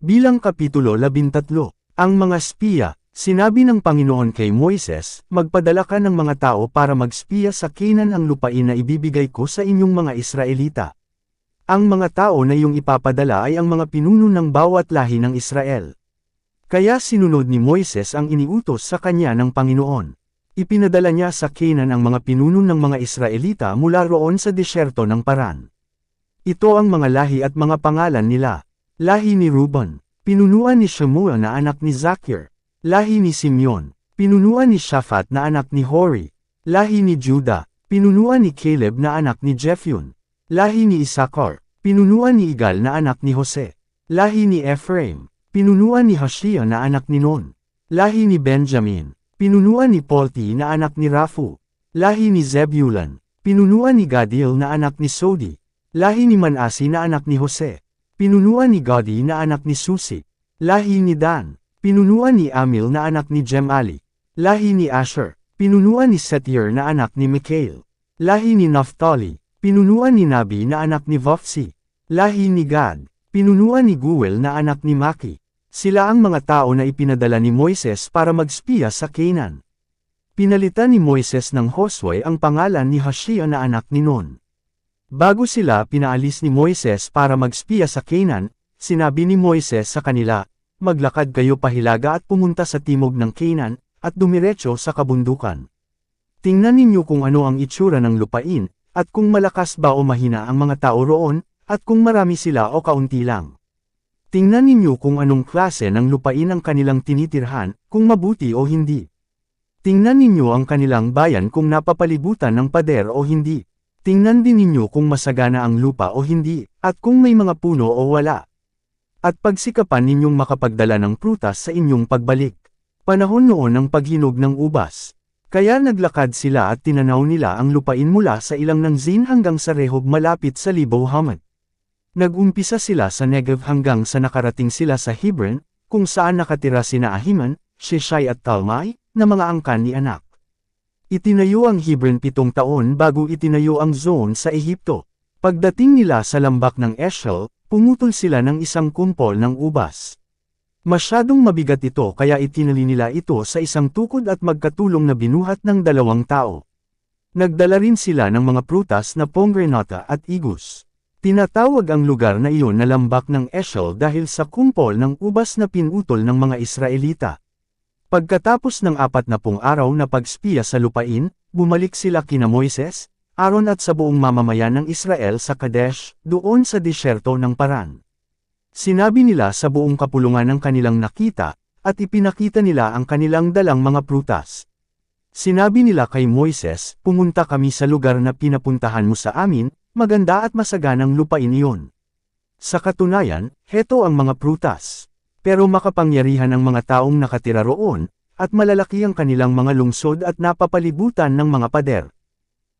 Bilang Kapitulo 13, ang mga spiya, sinabi ng Panginoon kay Moises, magpadala ka ng mga tao para magspiya sa Canaan ang lupain na ibibigay ko sa inyong mga Israelita. Ang mga tao na iyong ipapadala ay ang mga pinuno ng bawat lahi ng Israel. Kaya sinunod ni Moises ang iniutos sa kanya ng Panginoon. Ipinadala niya sa Canaan ang mga pinuno ng mga Israelita mula roon sa disyerto ng Paran. Ito ang mga lahi at mga pangalan nila. Lahi ni Ruben, pinunuan ni Shemuel na anak ni Zakir. Lahi ni Simeon, pinunuan ni Shaphat na anak ni Hori. Lahi ni Judah, pinunuan ni Caleb na anak ni Jephun. Lahi ni Isakar, pinunuan ni Igal na anak ni Jose. Lahi ni Ephraim, pinunuan ni Hoshea na anak ni Non. Lahi ni Benjamin, pinunuan ni Polti na anak ni Rafu. Lahi ni Zebulun, pinunuan ni Gadil na anak ni Sodi. Lahi ni Manasi na anak ni Jose. Pinunuan ni Gadi na anak ni Susi. Lahi ni Dan. Pinunuan ni Amil na anak ni Jemali. Lahi ni Asher. Pinunuan ni Setir na anak ni Mikhail. Lahi ni Naphtali. Pinunuan ni Nabi na anak ni Vopsi. Lahi ni Gad. Pinunuan ni Guel na anak ni Maki. Sila ang mga tao na ipinadala ni Moises para magspiya sa Canaan. Pinalitan ni Moises ng Josue ang pangalan ni Hoshea na anak ni Nun. Bago sila pinaalis ni Moises para magspiya sa Canaan, sinabi ni Moises sa kanila, Maglakad kayo pahilaga at pumunta sa timog ng Canaan, at dumiretso sa kabundukan. Tingnan ninyo kung ano ang itsura ng lupain, at kung malakas ba o mahina ang mga tao roon, at kung marami sila o kaunti lang. Tingnan ninyo kung anong klase ng lupain ang kanilang tinitirhan, kung mabuti o hindi. Tingnan ninyo ang kanilang bayan kung napapalibutan ng pader o hindi. Tingnan din ninyo kung masagana ang lupa o hindi, at kung may mga puno o wala. At pagsikapan ninyong makapagdala ng prutas sa inyong pagbalik. Panahon noon ng paghinog ng ubas. Kaya naglakad sila at tinanaw nila ang lupain mula sa ilang ng Zin hanggang sa Rehob malapit sa Libo Hamad. Nagumpisa sila sa Negev hanggang sa nakarating sila sa Hebron, kung saan nakatira sina Ahiman, Sheshai at Talmai, na mga angkan ni anak. Itinayo ang Hebron pitong taon bago itinayo ang zone sa Ehipto. Pagdating nila sa lambak ng Eshel, pumutol sila ng isang kumpol ng ubas. Masyadong mabigat ito kaya itinali nila ito sa isang tukod at magkatulong na binuhat ng dalawang tao. Nagdala rin sila ng mga prutas na pomgranata at igus. Tinatawag ang lugar na iyon na lambak ng Eshel dahil sa kumpol ng ubas na pinutol ng mga Israelita. Pagkatapos ng apat na pung araw na pagspiya sa lupain, bumalik sila kina Moises, Aaron at sa buong mamamayan ng Israel sa Kadesh, doon sa disyerto ng Paran. Sinabi nila sa buong kapulungan ng kanilang nakita, at ipinakita nila ang kanilang dalang mga prutas. Sinabi nila kay Moises, pumunta kami sa lugar na pinapuntahan mo sa amin, maganda at masaganang lupain iyon. Sa katunayan, heto ang mga prutas. Pero makapangyarihan ang mga taong nakatira roon, at malalaki ang kanilang mga lungsod at napapalibutan ng mga pader.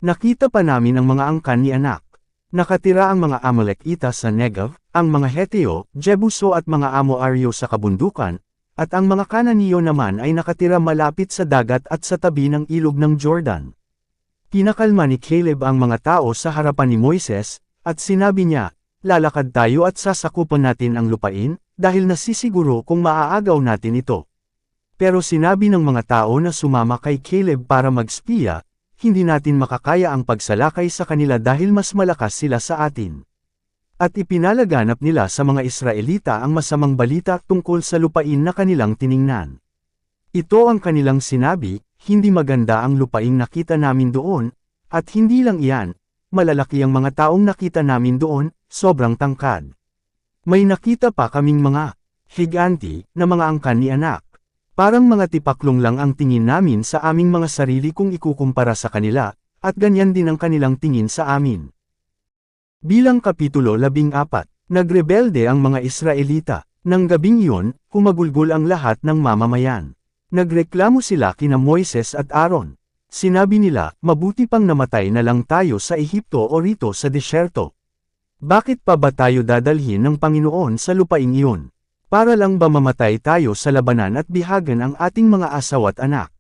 Nakita pa namin ang mga angkan ni anak. Nakatira ang mga Amalekita sa Negev, ang mga Heteo, Jebuso at mga Amoaryo sa kabundukan, at ang mga Kananiyo naman ay nakatira malapit sa dagat at sa tabi ng ilog ng Jordan. Pinakalma ni Caleb ang mga tao sa harapan ni Moises, at sinabi niya, lalakad tayo at sasakupan natin ang lupain, dahil nasisiguro kung maaagaw natin ito. Pero sinabi ng mga tao na sumama kay Caleb para magspiya, hindi natin makakaya ang pagsalakay sa kanila dahil mas malakas sila sa atin. At ipinalaganap nila sa mga Israelita ang masamang balita tungkol sa lupain na kanilang tiningnan. Ito ang kanilang sinabi, hindi maganda ang lupaing nakita namin doon, at hindi lang iyan, malalaki ang mga taong nakita namin doon, sobrang tangkad. May nakita pa kaming mga higanti na mga angkan ni anak. Parang mga tipaklong lang ang tingin namin sa aming mga sarili kung ikukumpara sa kanila, at ganyan din ang kanilang tingin sa amin. Bilang Kapitulo 14, nagrebelde ang mga Israelita. Nang gabing iyon, humagulgol ang lahat ng mamamayan. Nagreklamo sila kina Moises at Aaron. Sinabi nila, mabuti pang namatay na lang tayo sa Ehipto o rito sa disyerto. Bakit pa ba tayo dadalhin ng Panginoon sa lupaing iyon? Para lang ba mamatay tayo sa labanan at bihagan ang ating mga asaw at anak?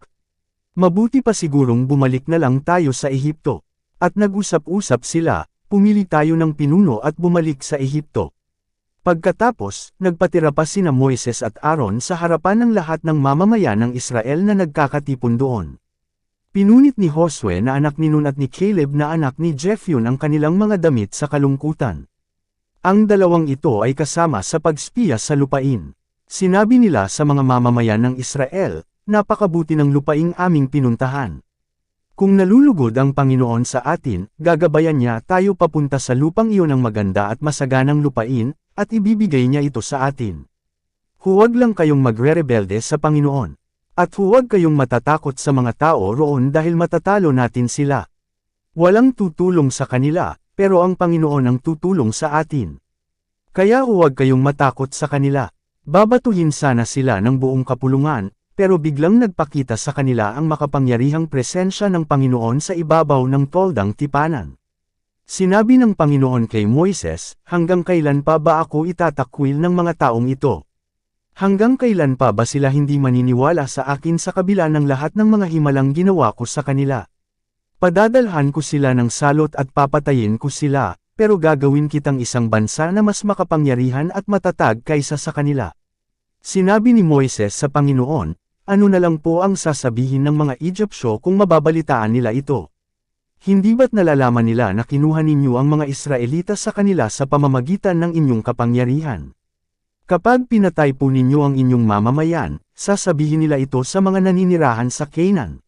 Mabuti pa sigurong bumalik na lang tayo sa Ehipto. At nag-usap-usap sila, pumili tayo ng pinuno at bumalik sa Ehipto. Pagkatapos, nagpatira pa sina Moises at Aaron sa harapan ng lahat ng mamamayan ng Israel na nagkakatipon doon. Pinunit ni Josue na anak ni Nun at ni Caleb na anak ni Jephun ang kanilang mga damit sa kalungkutan. Ang dalawang ito ay kasama sa pagspiya sa lupain. Sinabi nila sa mga mamamayan ng Israel, napakabuti ng lupaing aming pinuntahan. Kung nalulugod ang Panginoon sa atin, gagabayan niya tayo papunta sa lupang iyon ng maganda at masaganang lupain, at ibibigay niya ito sa atin. Huwag lang kayong magre-rebelde sa Panginoon. At huwag kayong matatakot sa mga tao roon dahil matatalo natin sila. Walang tutulong sa kanila, pero ang Panginoon ang tutulong sa atin. Kaya huwag kayong matakot sa kanila. Babatuhin sana sila ng buong kapulungan, pero biglang nagpakita sa kanila ang makapangyarihang presensya ng Panginoon sa ibabaw ng toldang tipanan. Sinabi ng Panginoon kay Moises, hanggang kailan pa ba ako itatakwil ng mga taong ito? Hanggang kailan pa ba sila hindi maniniwala sa akin sa kabila ng lahat ng mga himalang ginawa ko sa kanila? Padadalhan ko sila ng salot at papatayin ko sila, pero gagawin kitang isang bansa na mas makapangyarihan at matatag kaysa sa kanila. Sinabi ni Moises sa Panginoon, ano na lang po ang sasabihin ng mga Egyptyo kung mababalitaan nila ito? Hindi ba't nalalaman nila na kinuha ninyo ang mga Israelita sa kanila sa pamamagitan ng inyong kapangyarihan? Kapag pinatay po ninyo ang inyong mamamayan, sasabihin nila ito sa mga naninirahan sa Canaan.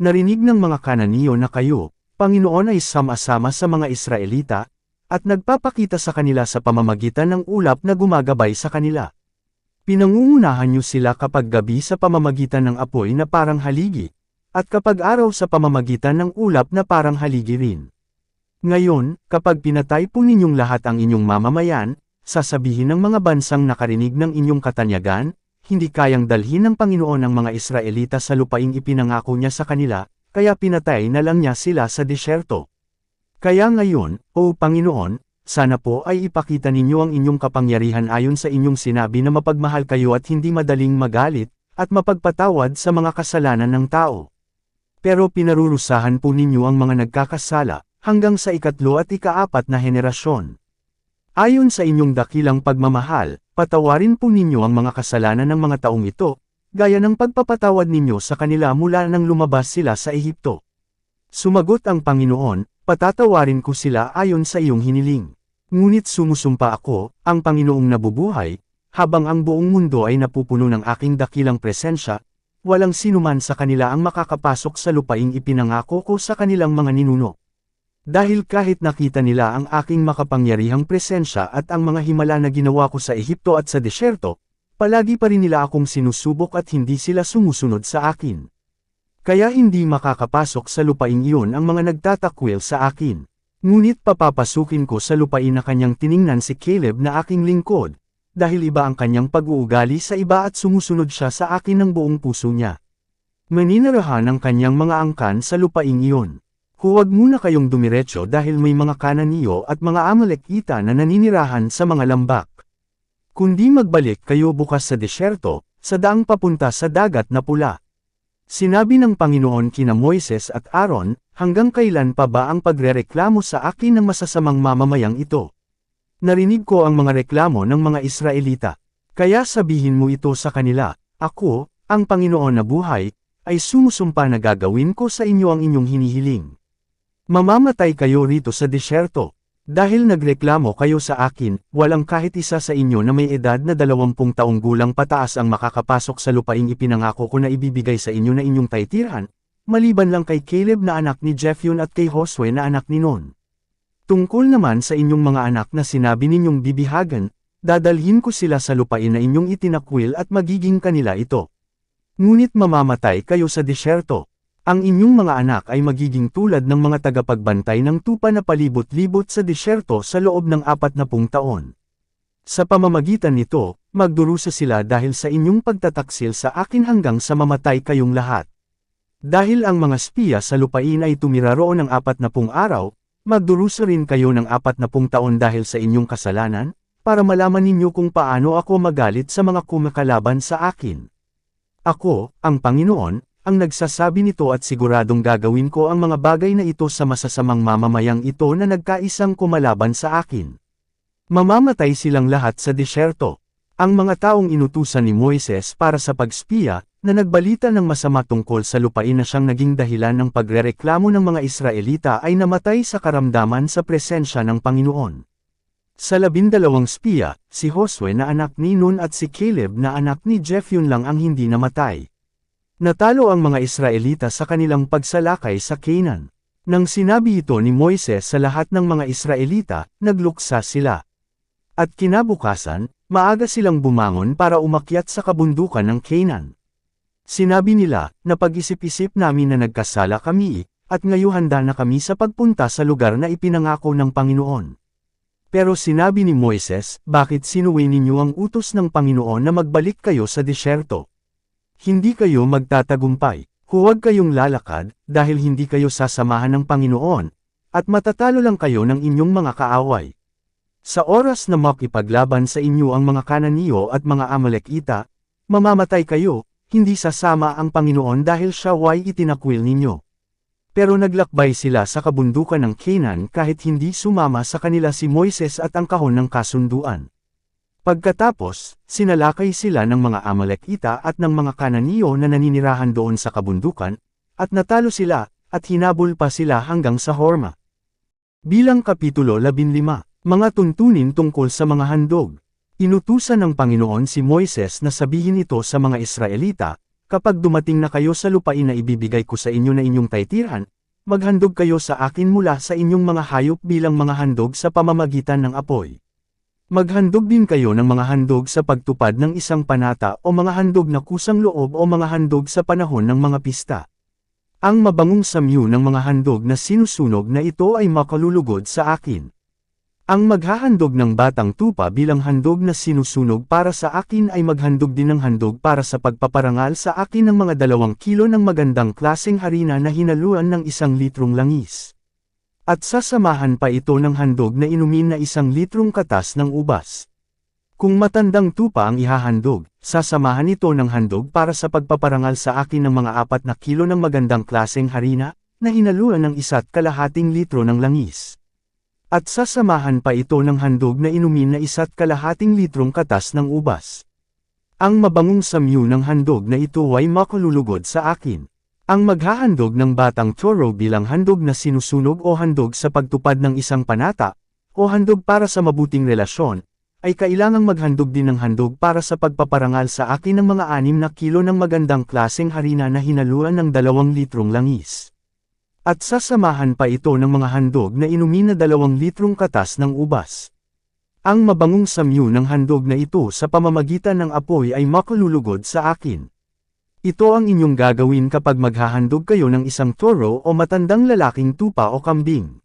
Narinig ng mga Kananiyo na kayo, Panginoon ay sama-sama sa mga Israelita, at nagpapakita sa kanila sa pamamagitan ng ulap na gumagabay sa kanila. Pinangungunahan niyo sila kapag gabi sa pamamagitan ng apoy na parang haligi, at kapag araw sa pamamagitan ng ulap na parang haligi rin. Ngayon, kapag pinatay po ninyong lahat ang inyong mamamayan, sasabihin ng mga bansang nakarinig ng inyong katanyagan, hindi kayang dalhin ng Panginoon ang mga Israelita sa lupaing ipinangako niya sa kanila, kaya pinatay na lang niya sila sa disyerto. Kaya ngayon, O Panginoon, sana po ay ipakita ninyo ang inyong kapangyarihan ayon sa inyong sinabi na mapagmahal kayo at hindi madaling magalit, at mapagpatawad sa mga kasalanan ng tao. Pero pinarurusahan po ninyo ang mga nagkakasala, hanggang sa ikatlo at ikaapat na henerasyon. Ayon sa inyong dakilang pagmamahal, patawarin po ninyo ang mga kasalanan ng mga taong ito, gaya ng pagpapatawad ninyo sa kanila mula nang lumabas sila sa Ehipto. Sumagot ang Panginoon, patatawarin ko sila ayon sa iyong hiniling. Ngunit sumusumpa ako, ang Panginoong nabubuhay, habang ang buong mundo ay napupuno ng aking dakilang presensya, walang sinuman sa kanila ang makakapasok sa lupaing ipinangako ko sa kanilang mga ninuno. Dahil kahit nakita nila ang aking makapangyarihang presensya at ang mga himala na ginawa ko sa Ehipto at sa desyerto, palagi pa rin nila akong sinusubok at hindi sila sumusunod sa akin. Kaya hindi makakapasok sa lupaing iyon ang mga nagtatakwil sa akin. Ngunit papapasukin ko sa lupain na kanyang tiningnan si Caleb na aking lingkod, dahil iba ang kanyang pag-uugali sa iba at sumusunod siya sa akin ng buong puso niya. Maninirahan ang kanyang mga angkan sa lupaing iyon. Huwag muna kayong dumiretso dahil may mga kananiyo at mga amalekita na naninirahan sa mga lambak. Kundi magbalik kayo bukas sa desyerto, sa daang papunta sa dagat na pula. Sinabi ng Panginoon kina Moises at Aaron, hanggang kailan pa ba ang pagrereklamo sa akin ng masasamang mamamayang ito? Narinig ko ang mga reklamo ng mga Israelita. Kaya sabihin mo ito sa kanila, ako, ang Panginoon na buhay, ay sumusumpa na gagawin ko sa inyo ang inyong hinihiling. Mamamatay kayo rito sa disyerto. Dahil nagreklamo kayo sa akin, walang kahit isa sa inyo na may edad na dalawampung taong gulang pataas ang makakapasok sa lupaing ipinangako ko na ibibigay sa inyo na inyong taitirhan, maliban lang kay Caleb na anak ni Jephun at kay Josue na anak ni Nun. Tungkol naman sa inyong mga anak na sinabi ninyong bibihagan, dadalhin ko sila sa lupain na inyong itinakwil at magiging kanila ito. Ngunit mamamatay kayo sa disyerto. Ang inyong mga anak ay magiging tulad ng mga tagapagbantay ng tupa na palibot-libot sa disyerto sa loob ng apat na pung taon. Sa pamamagitan nito, magdurusa sila dahil sa inyong pagtataksil sa akin hanggang sa mamatay kayong lahat. Dahil ang mga spiya sa lupain ay tumira roon ng apat na pung araw, magdurusa rin kayo ng apat na pung taon dahil sa inyong kasalanan, para malaman ninyo kung paano ako magalit sa mga kumakalaban sa akin. Ako, ang Panginoon, ang nagsasabi nito at siguradong gagawin ko ang mga bagay na ito sa masasamang mamamayang ito na nagkaisang kumalaban sa akin. Mamamatay silang lahat sa disyerto. Ang mga taong inutusan ni Moises para sa pagspiya, na nagbalita ng masama tungkol sa lupain na siyang naging dahilan ng pagrereklamo ng mga Israelita ay namatay sa karamdaman sa presensya ng Panginoon. Sa labindalawang spiya, si Josue na anak ni Nun at si Caleb na anak ni Jephun lang ang hindi namatay. Natalo ang mga Israelita sa kanilang pagsalakay sa Canaan. Nang sinabi ito ni Moises sa lahat ng mga Israelita, nagluksa sila. At kinabukasan, maaga silang bumangon para umakyat sa kabundukan ng Canaan. Sinabi nila, na pag-isip-isip namin na nagkasala kami, at ngayon handa na kami sa pagpunta sa lugar na ipinangako ng Panginoon. Pero sinabi ni Moises, bakit sinuwi ninyo ang utos ng Panginoon na magbalik kayo sa disyerto? Hindi kayo magtatagumpay, huwag kayong lalakad, dahil hindi kayo sasamahan ng Panginoon, at matatalo lang kayo ng inyong mga kaaway. Sa oras na makipaglaban sa inyo ang mga Kananiyo at mga Amalekita, mamamatay kayo, hindi sasama ang Panginoon dahil siya way itinakwil ninyo. Pero naglakbay sila sa kabundukan ng Canaan kahit hindi sumama sa kanila si Moises at ang kahon ng kasunduan. Pagkatapos, sinalakay sila ng mga Amalekita at ng mga Kananiyo na naninirahan doon sa kabundukan, at natalo sila, at hinabol pa sila hanggang sa Horma. Bilang Kapitulo 15 mga tuntunin tungkol sa mga handog. Inutusan ng Panginoon si Moises na sabihin ito sa mga Israelita, kapag dumating na kayo sa lupain na ibibigay ko sa inyo na inyong taytiran, maghandog kayo sa akin mula sa inyong mga hayop bilang mga handog sa pamamagitan ng apoy. Maghandog din kayo ng mga handog sa pagtupad ng isang panata o mga handog na kusang loob o mga handog sa panahon ng mga pista. Ang mabangong samyu ng mga handog na sinusunog na ito ay makalulugod sa akin. Ang maghahandog ng batang tupa bilang handog na sinusunog para sa akin ay maghandog din ng handog para sa pagpaparangal sa akin ng mga dalawang kilo ng magandang klaseng harina na hinaluan ng isang litrong langis. At sasamahan pa ito ng handog na inumin na isang litrong katas ng ubas. Kung matandang tupa ang ihahandog, sasamahan ito ng handog para sa pagpaparangal sa akin ng mga apat na kilo ng magandang klaseng harina, na hinaluan ng isa't kalahating litro ng langis. At sasamahan pa ito ng handog na inumin na isa't kalahating litrong katas ng ubas. Ang mabangong samyu ng handog na ito ay makalulugod sa akin. Ang maghahandog ng batang toro bilang handog na sinusunog o handog sa pagtupad ng isang panata, o handog para sa mabuting relasyon, ay kailangang maghandog din ng handog para sa pagpaparangal sa akin ng mga anim na kilo ng magandang klaseng harina na hinaluan ng dalawang litrong langis. At sasamahan pa ito ng mga handog na inumin na dalawang litrong katas ng ubas. Ang mabangong samyu ng handog na ito sa pamamagitan ng apoy ay makalulugod sa akin. Ito ang inyong gagawin kapag maghahandog kayo ng isang toro o matandang lalaking tupa o kambing.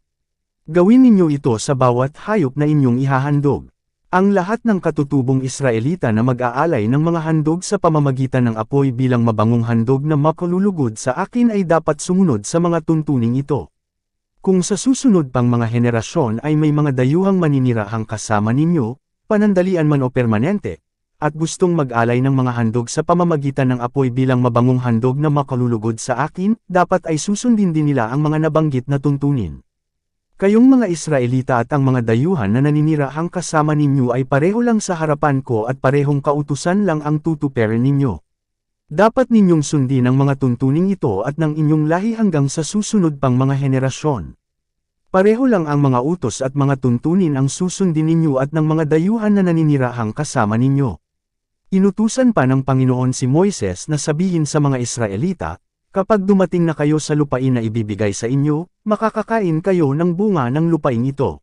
Gawin ninyo ito sa bawat hayop na inyong ihahandog. Ang lahat ng katutubong Israelita na mag-aalay ng mga handog sa pamamagitan ng apoy bilang mabangong handog na makalulugod sa akin ay dapat sumunod sa mga tuntuning ito. Kung sa susunod pang mga henerasyon ay may mga dayuhang maninirahang kasama ninyo, panandalian man o permanente, at gustong mag-alay ng mga handog sa pamamagitan ng apoy bilang mabangong handog na makalulugod sa akin, dapat ay susundin din nila ang mga nabanggit na tuntunin. Kayong mga Israelita at ang mga dayuhan na naninirahang kasama ninyo ay pareho lang sa harapan ko at parehong kautusan lang ang tutuperin ninyo. Dapat ninyong sundin ang mga tuntuning ito at ng inyong lahi hanggang sa susunod pang mga henerasyon. Pareho lang ang mga utos at mga tuntunin ang susundin ninyo at ng mga dayuhan na naninirahang kasama ninyo. Inutusan pa ng Panginoon si Moises na sabihin sa mga Israelita, Kapag dumating na kayo sa lupain na ibibigay sa inyo, makakakain kayo ng bunga ng lupain ito.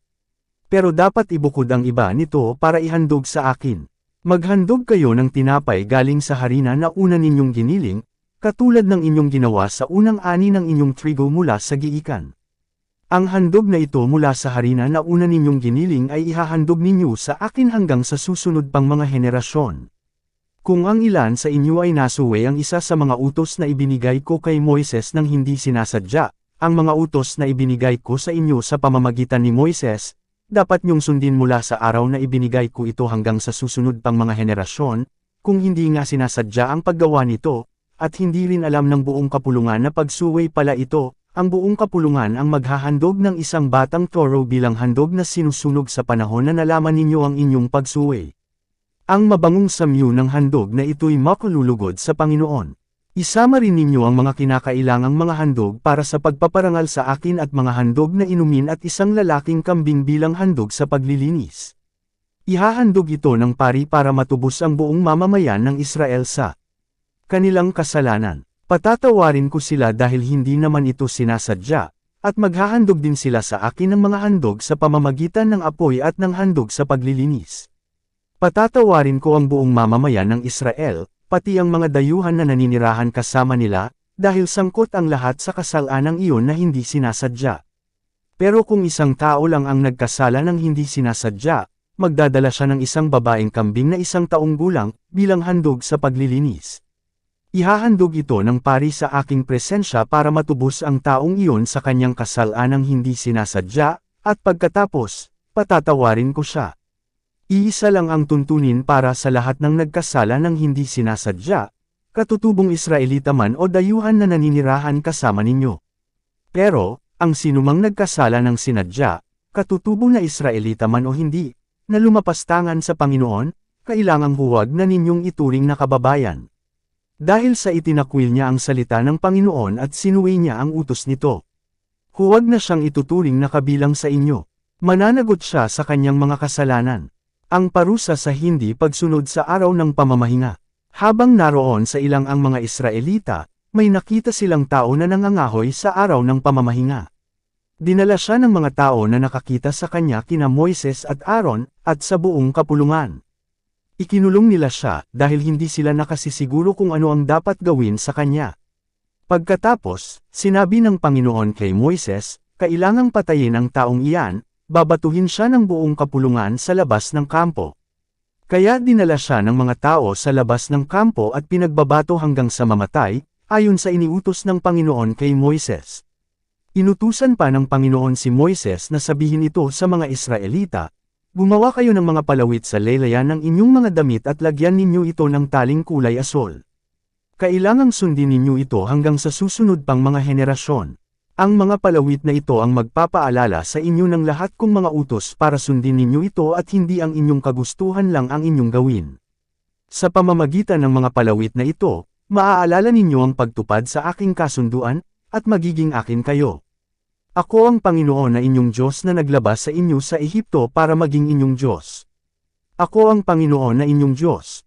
Pero dapat ibukod ang iba nito para ihandog sa akin. Maghandog kayo ng tinapay galing sa harina na una ninyong giniling, katulad ng inyong ginawa sa unang ani ng inyong trigo mula sa giikan. Ang handog na ito mula sa harina na una ninyong giniling ay ihahandog ninyo sa akin hanggang sa susunod pang mga henerasyon. Kung ang ilan sa inyo ay nasuway ang isa sa mga utos na ibinigay ko kay Moises nang hindi sinasadya, ang mga utos na ibinigay ko sa inyo sa pamamagitan ni Moises, dapat niyong sundin mula sa araw na ibinigay ko ito hanggang sa susunod pang mga henerasyon, kung hindi nga sinasadya ang paggawa nito, at hindi rin alam ng buong kapulungan na pagsuway pala ito, ang buong kapulungan ang maghahandog ng isang batang toro bilang handog na sinusunog sa panahon na nalaman ninyo ang inyong pagsuway. Ang mabangong samyu ng handog na ito'y makululugod sa Panginoon. Isama rin ninyo ang mga kinakailangang mga handog para sa pagpaparangal sa akin at mga handog na inumin at isang lalaking kambing bilang handog sa paglilinis. Ihahandog ito ng pari para matubos ang buong mamamayan ng Israel sa kanilang kasalanan. Patatawarin ko sila dahil hindi naman ito sinasadya, at maghahandog din sila sa akin ng mga handog sa pamamagitan ng apoy at ng handog sa paglilinis. Patatawarin ko ang buong mamamayan ng Israel, pati ang mga dayuhan na naninirahan kasama nila, dahil sangkot ang lahat sa kasalanang iyon na hindi sinasadya. Pero kung isang tao lang ang nagkasala ng hindi sinasadya, magdadala siya ng isang babaeng kambing na isang taong gulang, bilang handog sa paglilinis. Ihahandog ito ng pari sa aking presensya para matubos ang taong iyon sa kanyang kasalanang hindi sinasadya, at pagkatapos, patatawarin ko siya. Iisa lang ang tuntunin para sa lahat ng nagkasala ng hindi sinasadya, katutubong Israelita man o dayuhan na naninirahan kasama ninyo. Pero, ang sinumang nagkasala ng sinadya, katutubong na Israelita man o hindi, na lumapastangan sa Panginoon, kailangang huwag na ninyong ituring na kababayan. Dahil sa itinakwil niya ang salita ng Panginoon at sinuwi niya ang utos nito. Huwag na siyang ituturing na kabilang sa inyo. Mananagot siya sa kanyang mga kasalanan. Ang parusa sa hindi pagsunod sa araw ng pamamahinga. Habang naroon sa ilang ang mga Israelita, may nakita silang tao na nangangahoy sa araw ng pamamahinga. Dinala siya ng mga tao na nakakita sa kanya kina Moises at Aaron, at sa buong kapulungan. Ikinulong nila siya dahil hindi sila nakasisiguro kung ano ang dapat gawin sa kanya. Pagkatapos, sinabi ng Panginoon kay Moises, kailangang patayin ang taong iyan, babatuhin siya ng buong kapulungan sa labas ng kampo. Kaya dinala siya ng mga tao sa labas ng kampo at pinagbabato hanggang sa mamatay, ayon sa iniutos ng Panginoon kay Moises. Inutusan pa ng Panginoon si Moises na sabihin ito sa mga Israelita, Gumawa kayo ng mga palawit sa laylayan ng inyong mga damit at lagyan ninyo ito ng taling kulay asol. Kailangang sundin ninyo ito hanggang sa susunod pang mga henerasyon. Ang mga palawit na ito ang magpapaalala sa inyo ng lahat kong mga utos para sundin ninyo ito at hindi ang inyong kagustuhan lang ang inyong gawin. Sa pamamagitan ng mga palawit na ito, maaalala ninyo ang pagtupad sa aking kasunduan, at magiging akin kayo. Ako ang Panginoon na inyong Diyos na naglabas sa inyo sa Ehipto para maging inyong Diyos. Ako ang Panginoon na inyong Diyos.